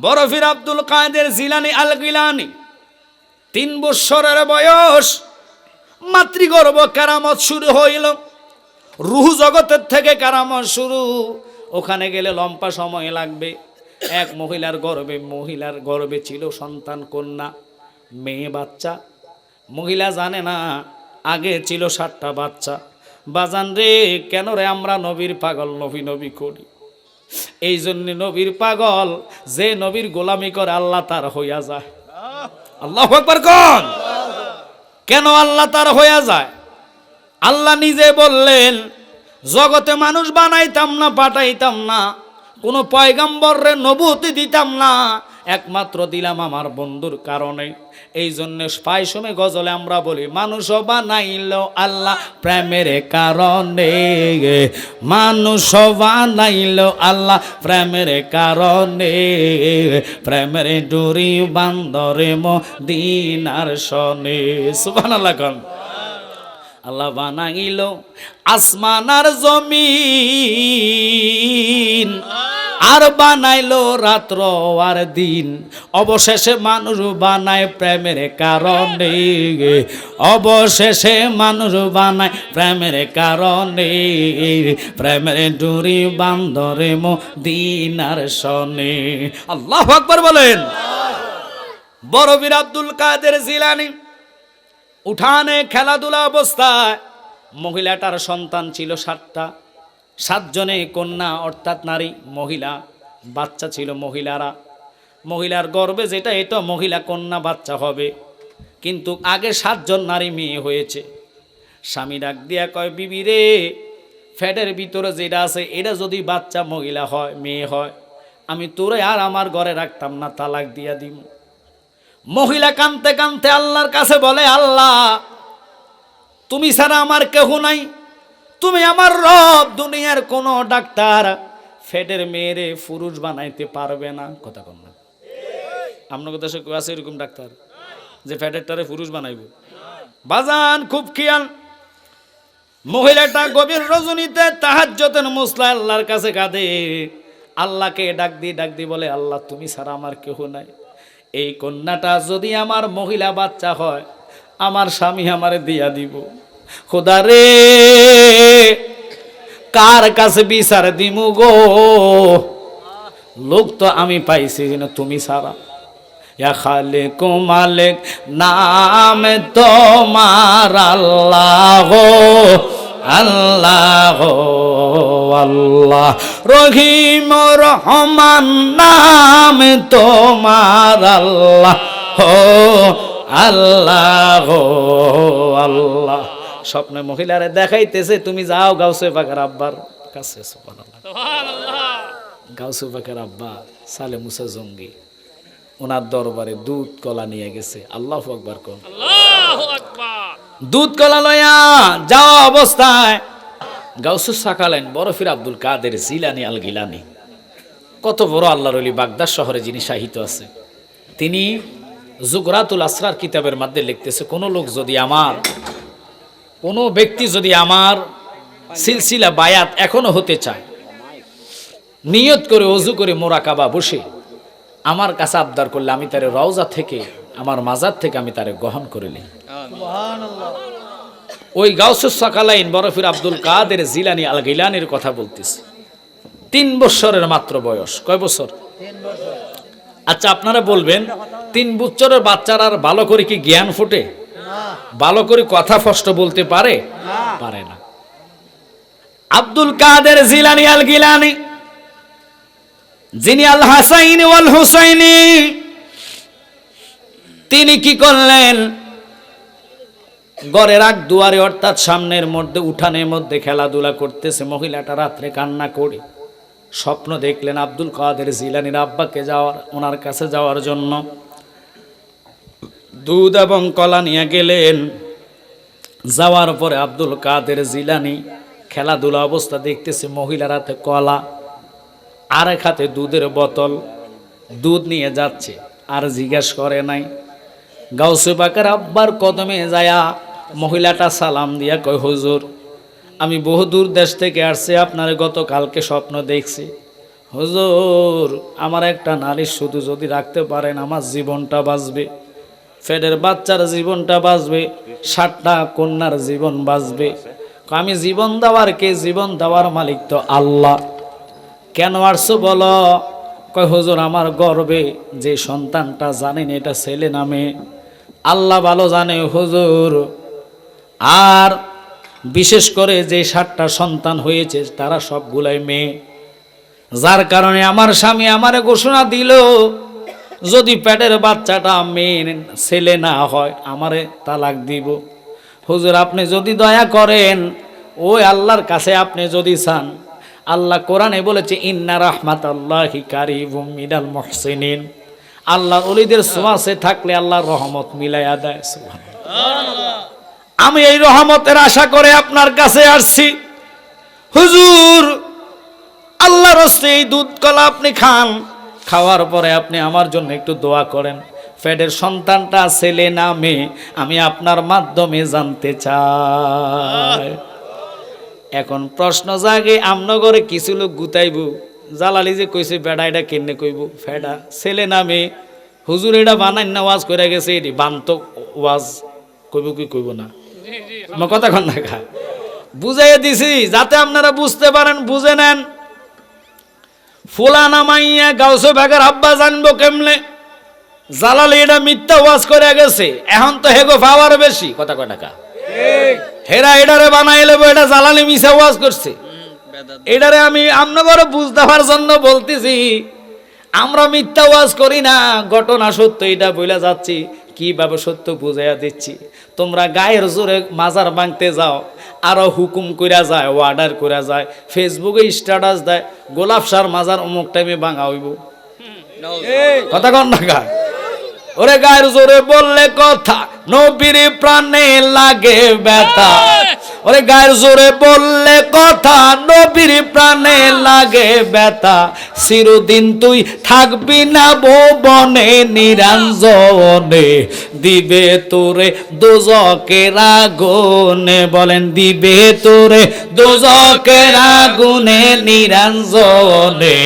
বরফির আব্দুল কাদের জিলানি আল গিলানি তিন বৎসরের বয়স। মাতৃগর্ভ কারামত শুরু হইল। রুহু জগতের থেকে কারামত শুরু। ওখানে গেলে লম্পা সময় লাগবে। এক মহিলার গর্ভে মহিলার গর্বে ছিল সন্তান, কন্যা, মেয়ে, বাচ্চা। মহিলা জানে না, আগে ছিল সাতটা বাচ্চা। বাজান রে, কেন রে আমরা নবীর পাগল, নবী নবী করি? এই জন্য নবীর পাগল, যে নবীর গোলামি করে আল্লাহ তার হইয়া যায়। আল্লাহ কন? কেন আল্লাহ তার হইয়া যায়? আল্লাহ নিজে বললেন, জগতে মানুষ বানাইতাম না, পাঠাইতাম না, কোনো পয়গাম্বররে নবুতি দিতাম না একমাত্র দিলাম আমার বন্ধুর কারণে। এই জন্য পায়সমে গজলে আমরা বলি, মানুষ বানাইল আল্লাহ প্রেমের কারণে। মানুষ বানাইল আল্লাহ প্রেমের কারণে। প্রেমের ডুরি বান্দরে মদিনার সনে। সুবহানাল্লাহ কন। আল্লাহ বানাইল আসমান আর জমিন। আর বানাইলো রাত্র আর দিন। অবশেষে মানুষ বানায় প্রেমের কারণে। অবশেষে মানুষ বানায় প্রেমের কারণে। প্রেমের ডুরি বান্দরে মো দিনার সনে। আল্লাহ আকবর বলেন। বড়বীর আব্দুল কাদের জিলানি উঠানে খেলাধুলা অবস্থায় মহিলাটার সন্তান ছিল সাতটা। সাতজনে কন্যা অর্থাৎ নারী, মহিলা, বাচ্চা ছিল মহিলারা। মহিলার গর্বে যেটা, এটা মহিলা কন্যা বাচ্চা হবে। কিন্তু আগে সাতজন নারী মেয়ে হয়েছে। স্বামী ডাক দিয়া কয়, বিবি রে, ফ্যাটের ভিতরে যেটা আছে, এটা যদি বাচ্চা মহিলা হয়, মেয়ে হয়, আমি তোরে আর আমার ঘরে রাখতাম না, তালাক দিয়া দিব মহিলা কানতে কানতে আল্লাহর কাছে বলে, আল্লাহ, তুমি ছাড়া আমার কেহ নাই তুমি আমার রব, দুনিয়ার কোনো ডাক্তার ফেটের মেয়েরে পুরুষ বানাইতে পারবে না। কথা কম না। আপনার দেশে কেউ আছে এরকম ডাক্তার? যে ফ্যাটেরটারে পুরুষ বানাইব? বাজান, খুব খেয়াল। মহিলাটা গভীর রজনীতে তাহাজ্জতের মুসলা আল্লাহর কাছে কাঁদে। আল্লাহকে ডাক দি ডাক দি বলে, আল্লাহ, তুমি ছাড়া আমার কেহ নাই। এই কন্যাটা যদি আমার মহিলা বাচ্চা হয়, আমার স্বামী আমারে দিয়া দিব। খোদা রে, কার কাছে বিচার দিমু গো? লোক তো আমি পাইছি যেন তুমি সারা খালিক মালিক, নাম তোমার আল্লাহ আল্লাহ আল্লাহ। রহিম রহমান, নাম তোমার আল্লাহ আল্লাহ আল্লাহ। স্বপ্নে মহিলারে দেখাইতেছে তুমি যাও গাউসে পাখার আব্বার কাছে গাউসে পাখার আব্বা সালে মুসা জঙ্গি ওনার দরবারে দুধ কলা নিয়ে গেছে। আল্লাহ আকবার কোন। দুধ কলা লয়া যাওয়া অবস্থায়। গাউসু সাকালেন বরফির আব্দুল কাদের জিলানি আল গিলানি। কত বড় আল্লাহর অলি বাগদাদ শহরে যিনি সাহিত্য আছে। তিনি জুগরাতুল আসরার কিতাবের মধ্যে লিখতেছে কোনো লোক যদি আমার কোনো ব্যক্তি যদি আমার সিলসিলা বায়াত এখনও হতে চায় নিয়ত করে অজু করে মোরাকাবা বসে আমার কাছে আবদার করলে আমি তারে রওজা থেকে আমার মাজার থেকে আমি তারে গ্রহণ করে নিই। ওই গাউসুস সাকালাইন বরফির আব্দুল কাদের জিলানি আল গিলানির কথা বলতেছে। তিন বছরের মাত্র বয়স। কয় বছর? আচ্ছা আপনারা বলবেন তিন বছরের বাচ্চারা আর ভালো করে কি জ্ঞান ফুটে? ভালো করে কথা ফষ্ট বলতে পারে? পারে না। আব্দুল কাদের জিলানি আল গিলানি যিনি আল হাসাইন ওয়াল হুসাইনি তিনি কি করলেন? গড়ের আগ দুয়ারে অর্থাৎ সামনের মধ্যে উঠানের মধ্যে খেলাধুলা করতেছে মহিলাটা রাত্রে কান্না করে। স্বপ্ন দেখলেন আব্দুল কাদের জিলানির আব্বাকে যাওয়ার ওনার কাছে যাওয়ার জন্য। দুধ এবং কলা নিয়ে গেলেন। যাওয়ার পরে আব্দুল কাদের জিলানি খেলাধুলা অবস্থা দেখতেছে, মহিলার হাতে কলা আর এক হাতে দুধের বোতল, দুধ নিয়ে যাচ্ছে, আর জিজ্ঞাস করে নাই। গাউসে বাকার আব্বার কদমে যায়া মহিলাটা সালাম দিয়া কয়, হুজুর, আমি বহু দূর দেশ থেকে আসছি, আপনার গতকালকে স্বপ্ন দেখছি। হুজুর, আমার একটা নারী শুধু যদি রাখতে পারেন, আমার জীবনটা বাঁচবে। ফেডের বাচ্চার জীবনটা বাঁচবে, ষাটটা কন্যার জীবন বাঁচবে। আমি জীবন দেওয়ার কে? জীবন দেওয়ার মালিক তো আল্লাহ। কেন আসছো বলো? কয় হুজুর, আমার গর্বে যে সন্তানটা জানেন এটা ছেলে নামে আল্লাহ ভালো জানে হুজুর। আর বিশেষ করে যে ষাটটা সন্তান হয়েছে, তারা সবগুলাই মেয়ে। যার কারণে আমার স্বামী আমারে ঘোষণা দিল যদি পেটের বাচ্চাটা মেয়ে ছেলে না হয়, আমারে তালাক দিব। হুজুর, আপনি যদি দয়া করেন ওই আল্লাহর কাছে আপনি যদি চান, আল্লাহ কোরআনে বলেছে, ইন্না রাহমাত আল্লাহি কারিবুম মিনাল মুহসিনিন। আল্লাহ অলিদের সোয়াসে থাকলে আল্লাহর রহমত মিলাইয়া দেয় আমি এই রহমতের আশা করে আপনার কাছে আসছি। হুজুর, আল্লাহর এই দুধ কলা আপনি খান। খাওয়ার পরে আপনি আমার জন্য একটু দোয়া করেন। ফেডের সন্তানটা ছেলে না মেয়ে আমি আপনার মাধ্যমে জানতে চাই। এখন প্রশ্ন জাগে আমনগরে কিছু লোক গুতাইব। জালালি যে কইছে বেড়া এটা কেনে কইব? ফেডা ছেলে না মেয়ে হুজুর এটা বানাই না ওয়াজ করে গেছে এটি বান্ত ওয়াজ কইব কি কইব না? কথা কন না খা বুঝাইয়া দিছি যাতে আপনারা বুঝতে পারেন বুঝে নেন। ফুলানা মাইয়া গাউসে ভাগের আব্বা জানব কেমনে? জালালি এটা মিথ্যা ওয়াজ করে গেছে। এখন তো হেগো পাওয়ার বেশি কথা কয় টাকা হেরা এটারে বানাই লেবো এটা জালালি মিশা ওয়াজ করছে। এটারে আমি আপনাকে বুঝতে দেওয়ার জন্য বলতেছি আমরা মিথ্যা ওয়াজ করি না ঘটনা সত্য এটা বইলা যাচ্ছি। কীভাবে সত্য বুঝাইয়া দিচ্ছি? তোমরা গায়ের জোরে মাজার ভাঙতে যাও আরও হুকুম কইরা যায় অর্ডার কইরা যায় ফেসবুকে স্ট্যাটাস দেয় গোলাপ সার মাজার অমুক টাইমে ভাঙা হইব। কথা কন না ওরে গায়ের জোরে বললে কথা নবীর প্রাণে লাগে ব্যথা। ওরে গায়ের জোরে বললে কথা, নবীর প্রাণে লাগে ব্যথা। চিরদিন তুই থাকবি না ভুবনে নিরঞ্জনে। দিবে তোরে দোজকের আগুনে, বলেন দিবে তোরে দোজকের আগুনে, নিরঞ্জনে।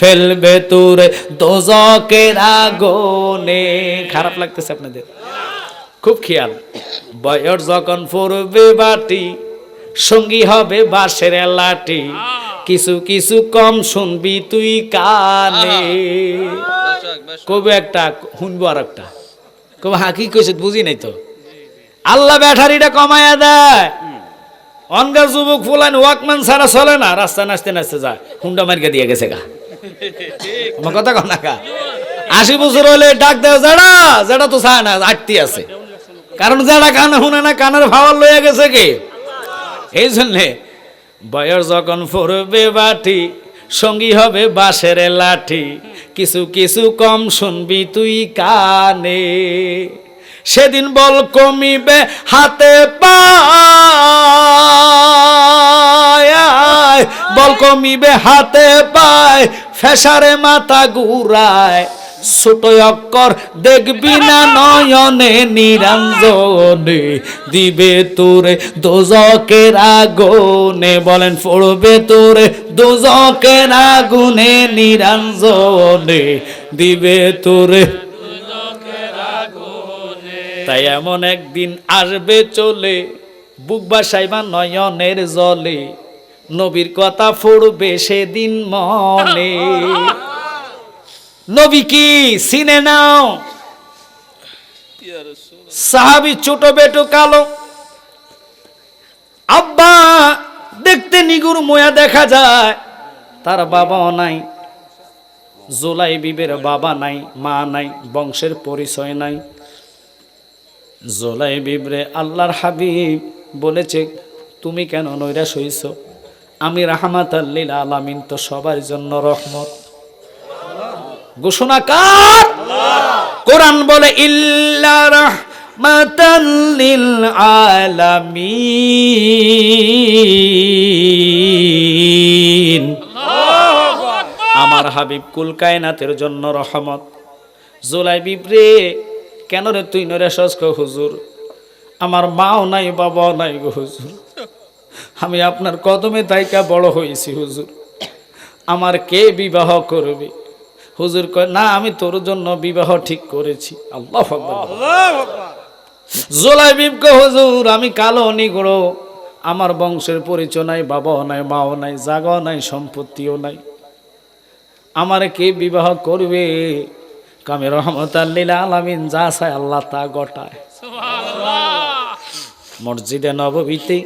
ফেলবে তোরে দোজকের আগুনে। খারাপ লাগতেছে আপনাদের। খুব খেয়াল। বয়স যখন পড়বে বাটি, সঙ্গী হবে বাঁশের লাঠি। কিছু কিছু কম শুনবি তুই কানে। কবে একটা শুনব আর একটা। কবে হ্যাঁ কি কইছে বুঝি নাই তো। আল্লাহ ব্যাটারিটা কমায়া দেয়। অনগার যুবক ফুলান ওয়াকম্যান ছাড়া চলে না রাস্তায় নাচতে নাচতে যায়। হুন্ডা মার্কে দিয়ে গেছে গা। আমার কথা কন না আশি বছর হলে ডাক দেয় জেডা জেডা তো চায় না আটতি আছে। কারণ যারা কান শুনে না, কানের ভাওয়ার লইয়া গেছে কে? এই জন্যে বয়স যখন পড়বে বাটি, সঙ্গী হবে বাঁশের লাঠি, কিছু কিছু কম শুনবি তুই কানে। সেদিন বল কমিবে হাতে পায় বল কমিবে হাতে পায়, ফেসারে মাথা ঘুরায়। ছোট অক্ষর দেখবি না নয়নে নিরঞ্জনে, দিবে তোরে দোজকের আগুনে, বলেন পড়বে তোরে দোজকের আগুনে নিরঞ্জনে, দিবে তোরে তাই এমন একদিন আসবে চলে, বুক বাসাইবা নয়নের জলে, নবীর কথা ফুড়বে সেদিন মনে। নবী কি সিনে নাও। সাহাবি ছোট বেটো কালো। আব্বা, দেখতে নিগুর মোয়া দেখা যায়। তার বাবাও নাই। জোলাই বিবের বাবা নাই, মা নাই, বংশের পরিচয় নাই। জোলাই বিবরে আল্লাহর হাবিব বলেছে, তুমি কেন নৈরাশ হইছ? আমি রাহমাত আল্লিল আলামিন তো সবার জন্য রহমত। ঘোষণা কার? কোরআন বলে, ইল্লা লিল আলামিন। আমার হাবিব কুল কায়নাতের জন্য রহমত। জুলাই বিবরে কেন রে তুই নরে সস্ক হুজুর? আমার মাও নাই, বাবাও নাই গো হুজুর। আমি আপনার কদমে দায়িকা বড় হয়েছি হুজুর। আমার কে বিবাহ করবে? হুজুর কয় না আমি তোর জন্য বিবাহ ঠিক করেছি। আল্লাহ জোলাই বিবকে হুজুর আমি কালো নিগড়ো। আমার বংশের পরিচয় নাই বাবাও নাই মাও নাই জাগাও নাই সম্পত্তিও নাই। আমার কে বিবাহ করবে? কামে রহমত আলামিন যা চায় আল্লাহ তা গটায় মসজিদে নববীতে